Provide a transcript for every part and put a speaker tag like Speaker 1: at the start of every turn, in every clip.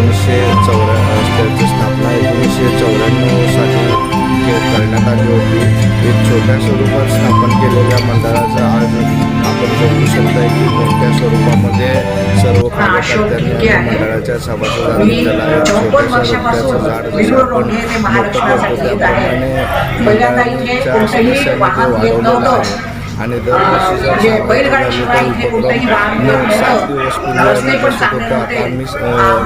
Speaker 1: एकोणीसशे चौऱ्या त्याची स्थापना एकोणीसशे चौऱ्याण्णव साली करण्यात आली होती. एक छोट्या स्वरूपात स्थापन केलेल्या मंडळाचं आज आपण बघू शकता की मोठ्या स्वरूपामध्ये सर्व कार्यकर्त्यांनी मंडळाच्या सभासदांनी त्याला झाड जसं आपण मोठं करतो त्याप्रमाणे मंडळाच्या सदस्यांनी ते वाढवलेलं आहे. आणि दरवर्षी जर
Speaker 2: म्हणजे बैलगाडी शिवाय
Speaker 1: सात
Speaker 2: इथे कोणतंही वाहन
Speaker 1: नऊ-. सात दिवस
Speaker 2: पण
Speaker 1: बसत होतं. आता आम्ही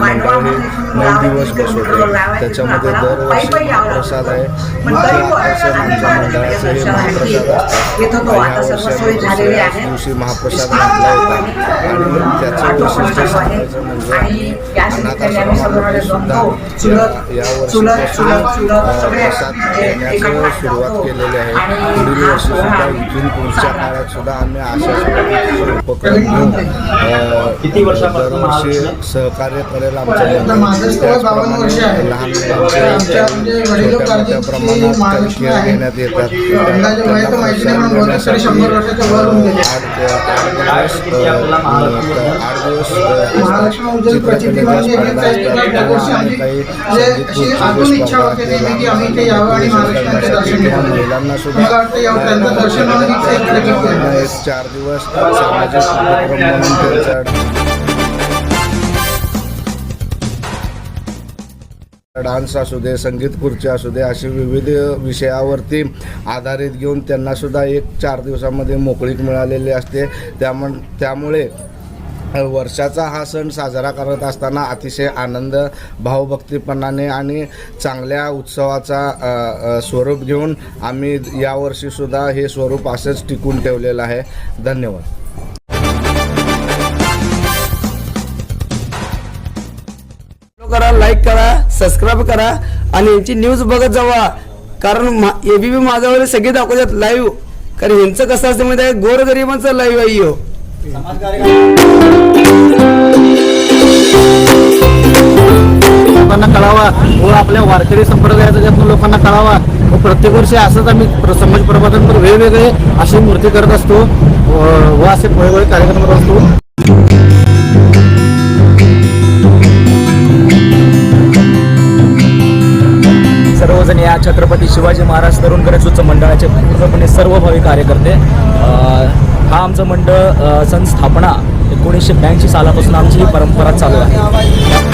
Speaker 1: मंडळ हे नऊ दिवस बसवतो त्याच्यामध्ये दरवर्षी. महाप्रसाद आहे आकर्षण
Speaker 2: आम्ही
Speaker 1: आमच्या मंडळाचं हे महाप्रसाद असतात ह्या
Speaker 2: सर्व
Speaker 1: वर्षी
Speaker 2: सोयी झालेली
Speaker 1: दुसऱ्याच
Speaker 2: आहे.
Speaker 1: दिवशी महाप्रसाद घातला होता आणि त्याचं
Speaker 2: ऑटो पण
Speaker 1: वैशिष्ट्य
Speaker 2: चालू आहे.
Speaker 1: सांगायचं म्हणजे
Speaker 2: आणि या
Speaker 1: अनाथाश्रमामध्ये सुद्धा वर्षीपासून प्रसाद
Speaker 2: म्हणजे
Speaker 1: देण्याचं सुरुवात. केलेली आहे पुढील वर्षी सुद्धा पुढच्या काळात सुद्धा. आम्ही अशाच पद्धतीचे उपक्रम घेऊन अ,
Speaker 3: किती वर्षापासून
Speaker 1: दरवर्षी सहकार्य करेल आमच्या. लहान
Speaker 4: आमच्या
Speaker 1: मुलांचे
Speaker 4: म्हणजे
Speaker 1: प्रमाणात
Speaker 4: आहे.
Speaker 1: घेण्यात येतात. आठ दिवस आठ दिवस
Speaker 4: म्हणजे म्हणजे
Speaker 1: महिलांना सुद्धा चार दिवस सामाजिक उपक्रम म्हणून त्यांचा डान्स असू दे संगीत खुर्ची असू दे अशी विविध विषयावरती आधारित घेऊन त्यांनासुद्धा एक चार दिवसामध्ये मोकळीक मिळालेली असते. त्याम त्यामुळे वर्षाचा हा सण साजरा करत असताना अतिशय आनंद भावभक्तीपणाने आणि चांगल्या उत्सवाचा स्वरूप घेऊन आम्ही यावर्षीसुद्धा हे स्वरूप असंच टिकून ठेवलेलं आहे. धन्यवाद.
Speaker 5: सबस्क्राईब करा आणि यांची न्यूज बघत जावा. कारण एबीपी माझ्यावर सगळे दाखवतात लाईव्ह कारण यांचं कसं असतं माहिती आहे? गोरगरिबांचं लाईव्ह आहे हो
Speaker 3: लोकांना कळावा. व आपल्या वारकरी संप्रदायाचा त्यातून लोकांना कळावा. व प्रत्येक वर्षी असंच आम्ही प्र- समाज प्रबोधनपर वेगवेगळे अशी मूर्ती करत असतो. व असे वेगवेगळे कार्यक्रम करत असतो. सर्वजण या छत्रपती शिवाजी महाराज तरुण गणेश उत्सव मंडळाचे पूर्णपणे सर्व भावी कार्यकर्ते हा आमचं मंडळ संस्थापना एकोणीसशे ब्याऐंशी सालापासून आमची ही परंपरा चालू आहे.